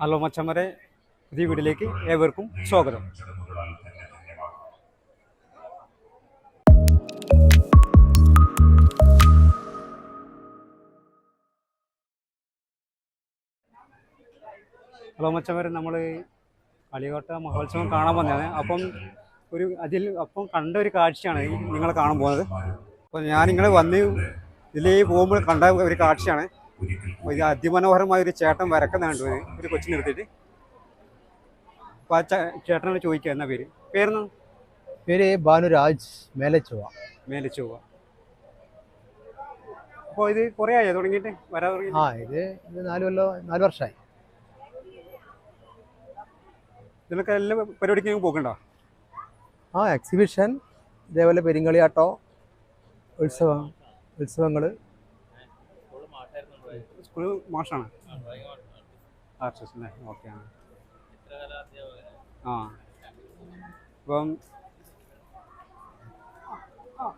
Hello മച്ചമ്മരെ പുതിയ വീട്ടിലേക്ക് ഏവർക്കും സ്വാഗതം. ഹലോ മച്ചമ്മരെ നമ്മൾ കളിയോട്ട മഹോത്സവം കാണാൻ വന്നതാണ്. അപ്പം ഒരു അതിൽ അപ്പം കണ്ട ഒരു കാഴ്ചയാണ് നിങ്ങൾ കാണാൻ പോകുന്നത്. അപ്പോൾ ഞാൻ വന്ന് ഇതിലേ പോകുമ്പോൾ കണ്ട ഒരു കാഴ്ചയാണ്. അപ്പോൾ ഇത് അതിമനോഹരമായ ഒരു ചേട്ടൻ വരക്കുന്നുണ്ട് ഒരു എടുത്തിട്ട്. അപ്പോൾ ആ ചേട്ടനോട് ചോദിക്കുക എന്നാ പേര്? പേരെന്ന് പേര് ഭാനുരാജ് മേലച്ചുവ. മേലച്ചുവ. അപ്പോൾ ഇത് കുറേ ആയോ? തുടങ്ങിയിട്ട്? വരാൻ തുടങ്ങി ആ ഇത് ഇത് നാല് കൊല്ലോ നാല് വർഷമായി ഇതിനൊക്കെ എല്ലാ പരിപാടിക്കും പോക്കണ്ടോ? ആ എക്സിബിഷൻ ഇതേപോലെ പെരിങ്കളിയാട്ടോ ഉത്സവം ഉത്സവങ്ങൾ സ്കൂൾ മാഷാണ് എസ് അല്ലേ ഓക്കെ ആണ് ആ ഇപ്പം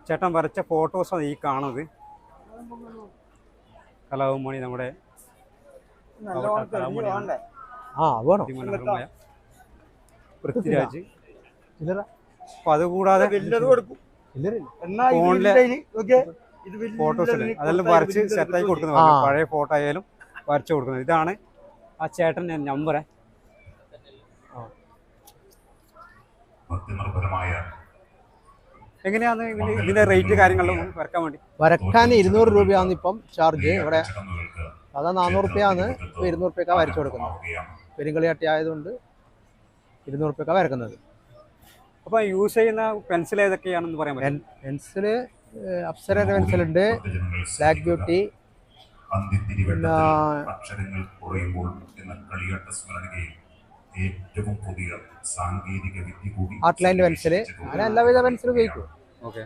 ചേട്ടൻ വരച്ച ഫോട്ടോസാണ് ഈ കാണുന്നത് കലാഭവമണി നമ്മുടെ ആ വേണം അതിമനോഹരമായ പൃഥ്വിരാജ് അപ്പൊ അതുകൂടാതെ ഫോണിലെ ഫോട്ടോസ് അതെല്ലാം വരച്ച് സെറ്റാക്കി കൊടുക്കുന്നത്. പഴയ ഫോട്ടോ ആയാലും വരച്ചു കൊടുക്കുന്നത്. ഇതാണ് ആ ചേട്ടന്റെ നമ്പർ ഭക്തിനിർഭരമായ എങ്ങനെയാണ് ഇതിന്റെ ഇതിന്റെ റേറ്റ് കാര്യങ്ങളും വരക്കാൻ വേണ്ടി? വരക്കാൻ ഇരുന്നൂറ് രൂപയാണ് ഇപ്പം ചാർജ് ഇവിടെ സാധാ നാനൂറ് റുപ്യാണ് ഇപ്പോൾ ഇരുന്നൂറ് റുപ്യക്കാണ് വരച്ചു കൊടുക്കുന്നത്. പെരുങ്കളിയാട്ടി ആയതുകൊണ്ട് ഇരുന്നൂറ് റുപ്യക്കാണ് വരക്കുന്നത്. അപ്പൊ യൂസ് ചെയ്യുന്ന പെൻസിൽ ഏതൊക്കെയാണെന്ന് പറയാൻ പറ്റും? പെൻസിൽ പെൻസിലുണ്ട് ഭക്തജനങ്ങൾ ബ്ലാക്ക് ബ്യൂട്ടി അക്ഷരങ്ങൾ കുറയുമ്പോൾ എന്ന കളിയാട്ട സ്മരണയിൽ ഏറ്റവും പുതിയ സാങ്കേതിക വിദ്യ കൂടി ആർട്ട്ലൈന്റെ പെൻസിൽ അങ്ങനെ എല്ലാവിധ പെൻസിലും ഉപയോഗിക്കും. ഓക്കെ.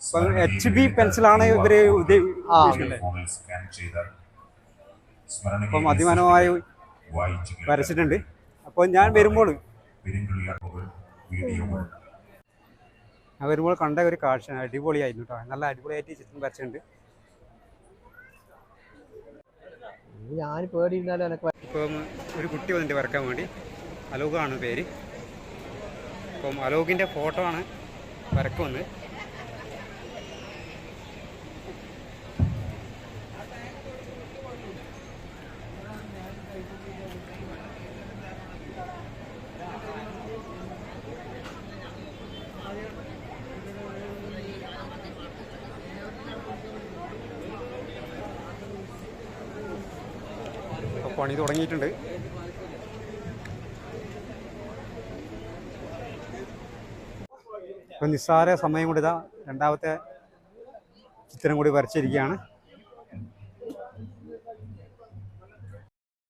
അപ്പൊ എച്ച് ബി പെൻസിലാണ് ഇവർ അപ്പം അതിമനോഹരമായി വായിച്ചു വരച്ചിട്ടുണ്ട്. അപ്പോൾ ഞാൻ വരുമ്പോൾ വീഡിയോ വരുമ്പോൾ കണ്ട ഒരു കാഴ്ച അടിപൊളിയായിരുന്നു കേട്ടോ നല്ല അടിപൊളിയായിട്ട് ചിത്രം വരച്ചിട്ടുണ്ട്. ഞാൻ പേടിയിരുന്നാലും എനിക്ക് ഇപ്പം ഒരു കുട്ടി വന്നിട്ട് വരക്കാൻ വേണ്ടി അലോകാണ് പേര്. അപ്പം അലോകിന്റെ ഫോട്ടോ ആണ് വരക്കുവന്ന് പണി തുടങ്ങിയിട്ടുണ്ട്. ഇപ്പം നിസ്സാര സമയം കൂടി ഇതാ രണ്ടാമത്തെ ചിത്രം കൂടി വരച്ചിരിക്കുകയാണ്.